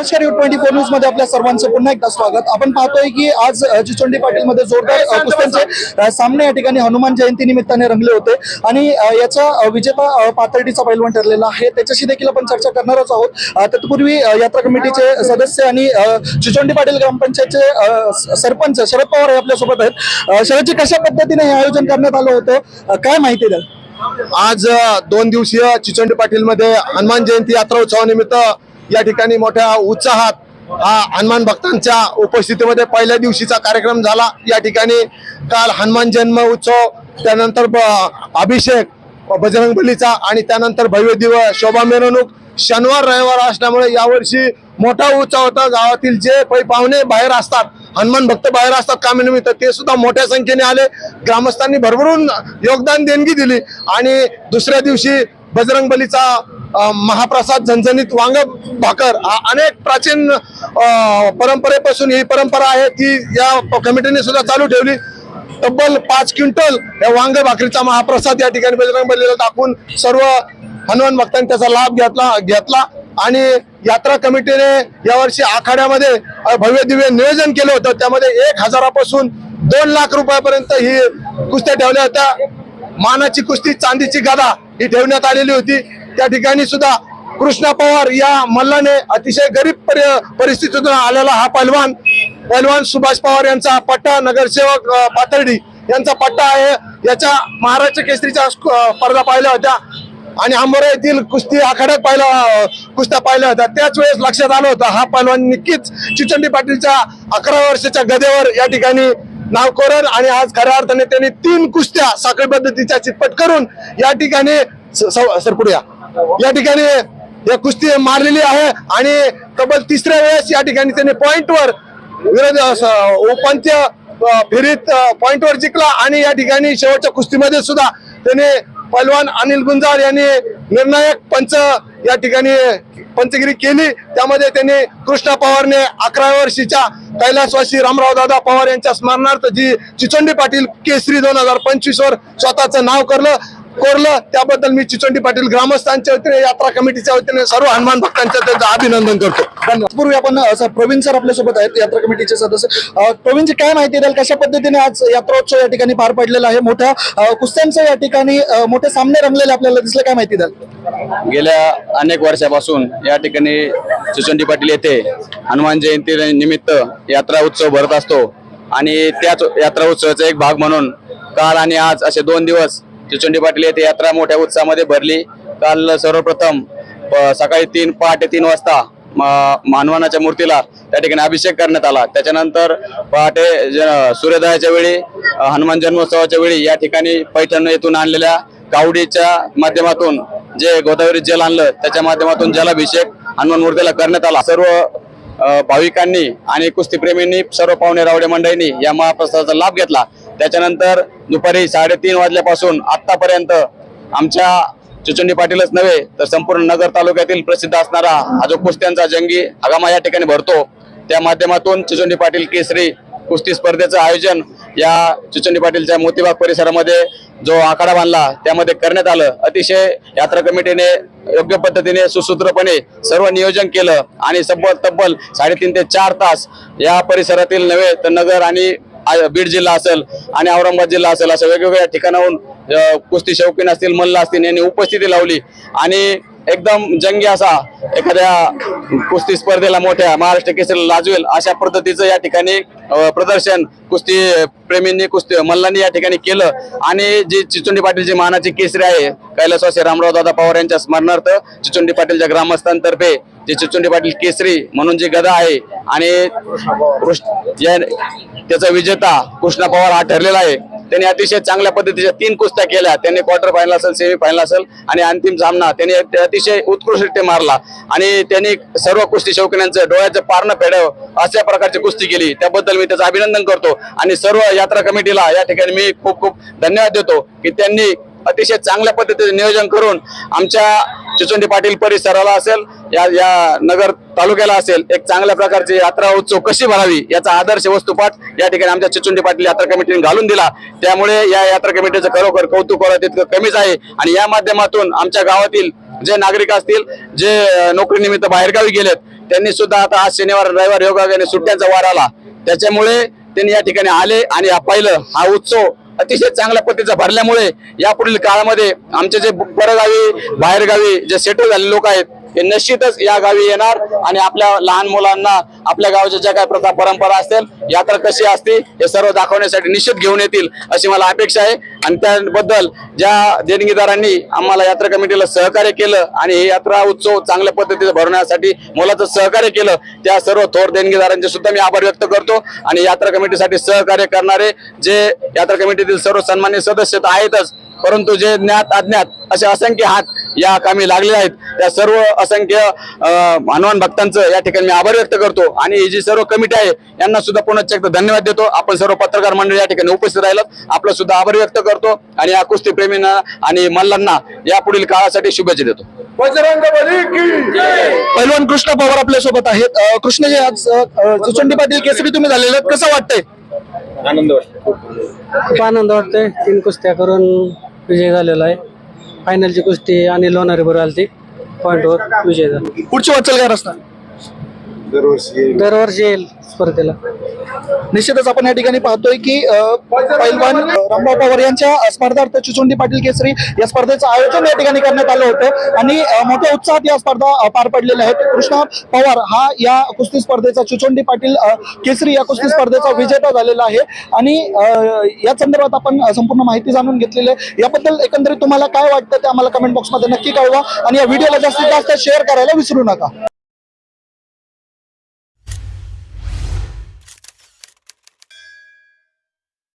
नमस्कार you twenty four न्यूजमध्ये आपल्या सर्वांचं पुन्हा एकदा स्वागत. आपण पाहतोय की आज चिचोंडी पाटील मध्ये जोरदार कुस्त्यांचे सामने या ठिकाणी हनुमान जयंती निमित्ताने रंगले होते. आणि याचा विजेता अ, पातळीचा पैलवान ठरलेला आहे. त्याच्याशी देखील आपण चर्चा करणारच आहोत. तत्पूर्वी यात्रा कमिटीचे सदस्य आणि चिचोंडी पाटील ग्रामपंचायतचे सरपंच शरद पवार हे आपल्यासोबत आहेत. शरदजी कशा पद्धतीने हे आयोजन करण्यात आलं होतं? काय माहिती द्याल? आज दोन दिवसीय चिचोंडी पाटील मध्ये हनुमान जयंती यात्रा उत्सवानिमित्त या ठिकाणी मोठ्या उत्साहात हा हनुमान भक्तांच्या उपस्थितीमध्ये पहिल्या दिवशीचा कार्यक्रम झाला. या ठिकाणी काल हनुमान जन्म उत्सव त्यानंतर ब- अभिषेक बजरंग बलीचा आणि त्यानंतर भव्य दिव शोभा मिरवणूक शनिवार रविवार असल्यामुळे यावर्षी मोठा उत्सव होता. गावातील जे पै पाहुणे बाहेर असतात हनुमान भक्त बाहेर असतात कामानिमित्त ते सुद्धा मोठ्या संख्येने आले. ग्रामस्थांनी भरभरून योगदान देणगी दिली आणि दुसऱ्या दिवशी बजरंग बलीचा महाप्रसाद झणझणीत वांग भाकर हा अनेक प्राचीन परंपरेपासून ही परंपरा आहे ती या कमिटीने सुद्धा चालू ठेवली. तब्बल पाच क्विंटल या वांग भाकरीचा महाप्रसाद या ठिकाणी बजरंग बलीला दाखवून सर्व हनुमान भक्तांनी त्याचा लाभ घेतला घेतला. आणि यात्रा कमिटीने यावर्षी आखाड्यामध्ये भव्य दिव्य नियोजन केलं होतं. त्यामध्ये एक हजारापासून दोन लाख रुपयापर्यंत ही कुस्त्या ठेवल्या होत्या. मानाची कुस्ती चांदीची गदा ही ठेवण्यात आलेली होती. त्या ठिकाणी सुद्धा कृष्णा पवार या मल्लाने अतिशय गरीब परि- परिस्थितीतून आलेला हा पैलवान पैलवान सुभाष पवार यांचा पट्टा नगरसेवक पातर्डी पाथर्डी यांचा पट्टा आहे. याच्या महाराष्ट्र केसरीच्या स्पर्धा पाहिल्या होत्या. आणि आंबोरा येथील कुस्ती आखाड्यात पाहिला कुस्त्या पाहिल्या होत्या. त्याच वेळेस लक्षात आलं होतं हा पैलवान नक्कीच चिचंडी पाटीलच्या अकरा वर्षाच्या गदेवर या ठिकाणी नाव कोरण आणि आज खऱ्या अर्थाने त्यांनी तीन कुस्त्या साखळी पद्धतीच्या चितपट करून या ठिकाणी स- स- सर या. ठिकाणी या कुस्ती मारलेली आहे आणि तब्बल तिसऱ्या वेळेस या ठिकाणी त्यांनी पॉइंटवर विरोध उपांत्य फेरीत पॉइंटवर जिंकला आणि या ठिकाणी शेवटच्या कुस्तीमध्ये सुद्धा त्याने पलवान अनिल गुंजाळ यांनी निर्णायक पंच या ठिकाणी पंचगिरी केली त्यामध्ये त्यांनी कृष्णा पवारने अकरा वर्षीच्या कैलासवासी रामराव दादा पवार यांच्या स्मरणार्थ जी चिचोंडी पाटील केसरी दोन हजार पंचवीस वर स्वतःचं नाव करलं कोरलं त्याबद्दल मी चिचोंडी पाटील ग्रामस्थांच्या वतीने यात्रा कमिटीच्या वतीने सर्व हनुमान भक्तांच्या त्यांचं अभिनंदन करतो. धन्यवाद. पूर्वी आपण सर प्रवीण सर आपल्यासोबत आहेत यात्रा कमिटीचे सदस्य. अ, प्रवीणजी काय माहिती द्याल कशा पद्धतीने आज यात्रोत्सव या ठिकाणी पार पडलेला आहे? मोठ्या कुस्त्यांचं या ठिकाणी मोठे सामने रंगलेले आपल्याला दिसले काय माहिती द्याल? गेल्या अनेक वर्षापासून या ठिकाणी चिचोंडी पाटील येथे हनुमान जयंती निमित्त यात्रा उत्सव भरत असतो. आणि त्याच यात्रा उत्सवाचा एक भाग म्हणून काल आणि आज असे दोन दिवस चिचोंडी पाटील येथे यात्रा मोठ्या उत्साहामध्ये भरली. काल सर्वप्रथम प- सकाळी तीन पहाटे तीन वाजता मानवानाच्या मूर्तीला त्या ठिकाणी अभिषेक करण्यात आला. त्याच्यानंतर पहाटे ज- सूर्योदयाच्या वेळी हनुमान जन्मोत्सवाच्या वेळी या ठिकाणी पैठण येथून आणलेल्या कावडीच्या माध्यमातून जे गोदावरी जल आणलं त्याच्या माध्यमातून जलाभिषेक हनुमान मूर्तीला करण्यात आला. सर्व भाविकांनी आणि कुस्तीप्रेमींनी सर्व पाहुणे रावडे मंडळींनी या महाप्रसादाचा लाभ घेतला. त्याच्यानंतर दुपारी साडेतीन वाजल्यापासून आतापर्यंत आमच्या चुचुंडी पाटीलच नव्हे तर संपूर्ण नगर तालुक्यातील प्रसिद्ध असणारा हा जो कुस्त्यांचा जंगी हगामा या ठिकाणी भरतो त्या माध्यमातून चिचोंडी पाटील केसरी कुस्ती स्पर्धेचं आयोजन या चिचोंडी पाटीलच्या मोतीबाग परिसरामध्ये जो आखाडा बांधला त्यामध्ये करण्यात आलं. अतिशय यात्रा कमिटीने योग्य पद्धतीने सुसूत्रपणे सर्व नियोजन केलं आणि तब्बल तब्बल साडेतीन ते चार तास या परिसरातील नव्हे तर नगर आणि बीड जिल्हा असेल आणि औरंगाबाद जिल्हा असेल अशा वेगवेगळ्या ठिकाणाहून कुस्ती शौकीन असतील मल्ल असतील यांनी उपस्थिती लावली. आणि एकदम जंगी असा एखाद्या कुस्ती स्पर्धेला मोठ्या महाराष्ट्र केसरीला लाजवेल अशा पद्धतीचं या ठिकाणी प्रदर्शन कुस्ती प्रेमींनी कुस्ती मल्लांनी या ठिकाणी केलं. आणि जी चिचुंडी पाटीलची मानाची केसरी आहे कैलासवासी रामराव दादा पवार यांच्या स्मरणार्थ चिचुंडी पाटीलच्या ग्रामस्थांतर्फे जे चिचुंडी पाटील केसरी म्हणून जी गदा आहे आणि त्याचा विजेता कृष्णा पवार हा ठरलेला आहे. त्यांनी अतिशय चांगल्या पद्धतीच्या तीन कुस्त्या केल्या. त्यांनी क्वार्टर फायनल असेल सेमी फायनल असेल आणि अंतिम सामना. त्यांनी अतिशय उत्कृष्टरित्या मारला. आणि त्यांनी सर्व कुस्ती शौकीनांचं डोळ्याचं पारणं फेडव अशा प्रकारची कुस्ती केली. त्याबद्दल मी त्याचं अभिनंदन करतो. आणि सर्व यात्रा कमिटीला या ठिकाणी मी खूप खूप धन्यवाद देतो की त्यांनी अतिशय चांगल्या पद्धतीचं नियोजन करून आमच्या चिचोंडी पाटील परिसराला असेल या या नगर तालुक्याला असेल एक चांगल्या प्रकारची यात्रा उत्सव कशी भरावी याचा आदर्श वस्तुपाठ या ठिकाणी आमच्या चिचुंडी पाटील यात्रा कमिटीने घालून दिला. त्यामुळे या यात्रा कमिटीचं खरोखर कौतुक तितकं कमीच आहे. आणि या माध्यमातून आमच्या गावातील जे नागरिक असतील जे नोकरीनिमित्त बाहेरगावी गेलेत त्यांनी सुद्धा आता आज शनिवार रविवार योगाने सुट्ट्यांचा वार आला. त्याच्यामुळे त्यांनी या ठिकाणी आले आणि हा पाहिलं हा उत्सव अतिशय चांगल्या पद्धतीचा भरल्यामुळे यापुढील काळामध्ये आमचे जे परगावी बाहेरगावी जे सेटल झालेले लोक आहेत हे निश्चितच या गावी येणार आणि आपल्या लहान मुलांना आपल्या गावाच्या ज्या काही प्रथा परंपरा असतील यात्रा कशी असते हे सर्व दाखवण्यासाठी निश्चित घेऊन येतील अशी मला अपेक्षा आहे. आणि त्याबद्दल ज्या देणगीदारांनी आम्हाला यात्रा कमिटीला सहकार्य केलं आणि हे यात्रा उत्सव चांगल्या पद्धतीने भरवण्यासाठी मोलाचं सहकार्य केलं त्या सर्व थोर देणगीदारांचे सुद्धा मी आभार व्यक्त करतो. आणि यात्रा कमिटीसाठी सहकार्य करणारे जे यात्रा कमिटीतील सर्व सन्मान्य सदस्य तर आहेतच परंतु जे ज्ञात अज्ञात असे असंख्य हात या कामी लागले आहेत त्या सर्व असंख्य हनुमान भक्तांचं या ठिकाणी मी आभार व्यक्त करतो. आणि ही जी सर्व कमिटी आहे यांना सुद्धा पुन्हा एकदा धन्यवाद देतो. आपण सर्व पत्रकार मंडळी या ठिकाणी उपस्थित राहिलं. आपलं सुद्धा आभार व्यक्त करतो. आणि या कुस्ती प्रेमींना आणि मल्लांना या पुढील काळासाठी शुभेच्छा देतो. पैलवान कृष्ण पवार आपल्यासोबत आहेत. कृष्णजी आज चिचोंडी पाटील केसरी तुम्ही झालेले आहेत. कसं वाटतंय. खूप आनंद वाटतोय. तीन कुस्त्या करून विजय झालेला आहे. फायनलची कुस्ती आणि लोणारी बरोबर आली पॉईंटवर विजय झाला. पुढची वाटचाल काय रस्ता? दरवर्षी येईल. स्पर्धेला. निश्चितच आपण या ठिकाणी पाहतोय की अ, पैलवान रामभाऊ पवार यांच्या स्पर्धार्थ चिचुंडी पाटील केसरी या स्पर्धेचं आयोजन या ठिकाणी करण्यात आलं होतं. आणि मोठ्या उत्साहात या स्पर्धा पार पडलेल्या आहेत. कृष्णा पवार हा या कुस्ती स्पर्धेचा चिचुंडी पाटील केसरी या कुस्ती स्पर्धेचा विजेता झालेला आहे. आणि या संदर्भात आपण संपूर्ण माहिती जाणून घेतलेली आहे. याबद्दल एकंदरीत तुम्हाला काय वाटतं ते आम्हाला कमेंट बॉक्समध्ये नक्की कळवा. आणि या व्हिडिओला जास्तीत जास्त शेअर करायला विसरू नका.